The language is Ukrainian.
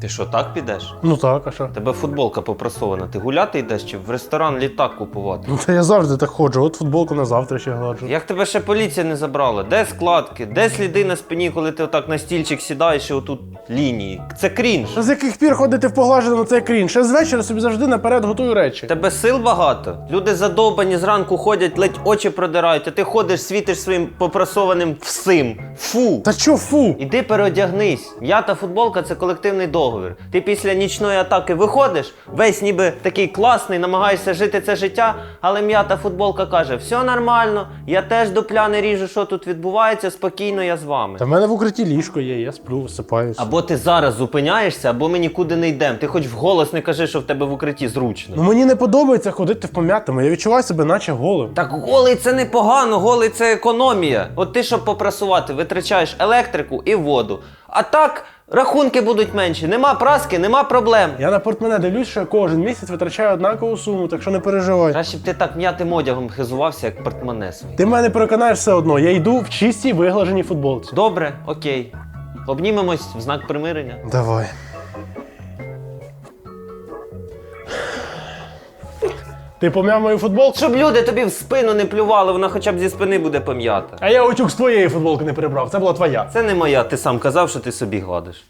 Ти що, так підеш? Ну так, а що? Тебе футболка попрасована. Ти гуляти йдеш чи в ресторан літак купувати? Ну та я завжди так ходжу, от футболку на завтра ще гладжу. Як тебе ще поліція не забрала? Де складки? Де сліди на спині, коли ти отак на стільчик сідаєш і отут лінії? Це крінж. З яких пір ходити в поглаженому це крінж? З вечора собі завжди наперед готую речі. Тебе сил багато. Люди задовбані зранку ходять, ледь очі продирають, а ти ходиш, світиш своїм попрасованим всім. Фу! Та чо фу? Іди переодягнись. М'ята футболка це колективний договір. Ти після нічної атаки виходиш, весь ніби такий класний, намагаєшся жити це життя, але м'ята футболка каже: все нормально, я теж дупля не ріжу, що тут відбувається, спокійно я з вами. Та в мене в укритті ліжко є, я сплю, висипаюсь. Або ти зараз зупиняєшся, або ми нікуди не йдемо. Ти хоч вголос не кажи, що в тебе в укритті зручно. Ну мені не подобається ходити в пом'ятому, я відчуваю себе наче голим. Так голий це непогано, голий це економія. От ти, щоб попрасувати, витрачаєш електрику і воду. А так рахунки будуть менші. Нема праски, нема проблем. Я на портмене дивлюсь, що я кожен місяць витрачаю однакову суму, так що не переживай. Краще б ти так м'ятим одягом хизувався, як портмоне. Ти мене переконаєш все одно, я йду в чистій виглаженій футболці. Добре, окей. Обнімемось в знак примирення. Давай. Ти пом'яв мою футболку? Щоб люди тобі в спину не плювали, вона хоча б зі спини буде пом'ята. А я утюг з твоєї футболки не перебрав, це була твоя. Це не моя, ти сам казав, що ти собі гладиш.